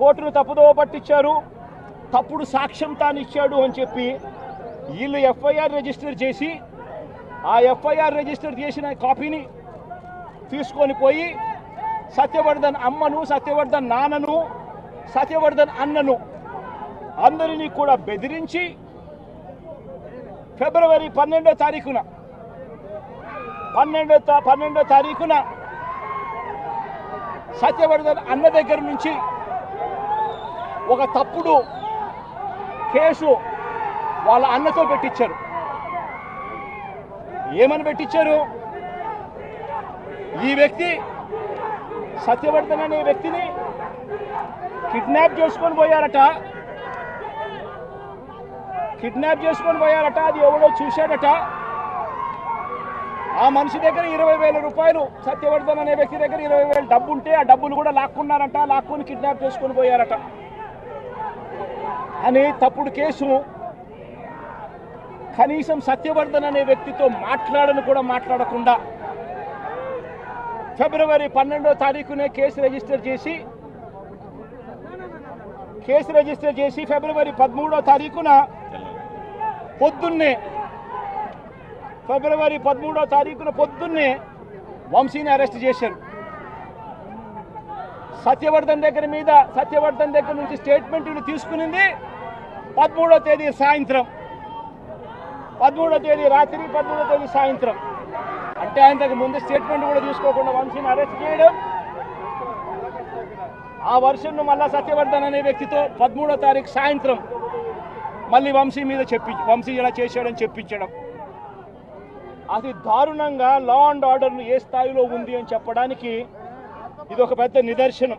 కోర్టును తప్పుదోవ పట్టించారు. తప్పుడు సాక్ష్యం తాను ఇచ్చాడు అని చెప్పి వీళ్ళు ఎఫ్ఐఆర్ రిజిస్టర్ చేసి ఆ ఎఫ్ఐఆర్ రిజిస్టర్ చేసిన కాపీని తీసుకొని పోయి సత్యవర్ధన్ అమ్మను సత్యవర్ధన్ నాన్నను సత్యవర్ధన్ అన్నను అందరినీ కూడా బెదిరించి ఫిబ్రవరి పన్నెండో తారీఖున పన్నెండో పన్నెండో తారీఖున సత్యవర్ధన్ అన్న దగ్గర నుంచి ఒక తప్పుడు కేసు వాళ్ళ అన్నతో పెట్టించారు ఏమని పెట్టించారు ఈ వ్యక్తి సత్యవర్ధన్ అనే వ్యక్తిని కిడ్నాప్ చేసుకొని పోయారట. కిడ్నాప్ చేసుకొని పోయారట. అది ఎవడో చూశాడట. ఆ మనిషి దగ్గర ఇరవై వేల రూపాయలు సత్యవర్ధన్ అనే వ్యక్తి దగ్గర ఇరవై వేలు డబ్బు ఉంటే ఆ డబ్బులు కూడా లాక్కున్నారట. లాక్కుని కిడ్నాప్ చేసుకొని పోయారట. అని తప్పుడు కేసు కనీసం సత్యవర్ధన్ అనే వ్యక్తితో మాట్లాడను కూడా మాట్లాడకుండా ఫిబ్రవరి పన్నెండో తారీఖునే కేసు రిజిస్టర్ చేసి కేసు రిజిస్టర్ చేసి ఫిబ్రవరి పదమూడో తారీఖున పొద్దున్నే ఫిబ్రవరి పదమూడో తారీఖున పొద్దున్నే వంశీని అరెస్ట్ చేశారు. సత్యవర్ధన్ దగ్గర మీద సత్యవర్ధన్ దగ్గర నుంచి స్టేట్మెంట్లు తీసుకునింది. పదమూడో తేదీ సాయంత్రం. పదమూడో తేదీ రాత్రి పదమూడో తేదీ సాయంత్రం. అంటే ఆయనకు ముందు స్టేట్మెంట్ కూడా తీసుకోకుండా వంశీని అరెస్ట్ చేయడం. ఆ వర్షన్ను మళ్ళా సత్యవర్ధన్ అనే వ్యక్తితో పదమూడో తారీఖు సాయంత్రం మళ్ళీ వంశీ మీద చెప్పి వంశీ ఇలా చేశాడని చెప్పించడం. అది దారుణంగా లా అండ్ ఆర్డర్ను ఏ స్థాయిలో ఉంది అని చెప్పడానికి ఇది ఒక పెద్ద నిదర్శనం.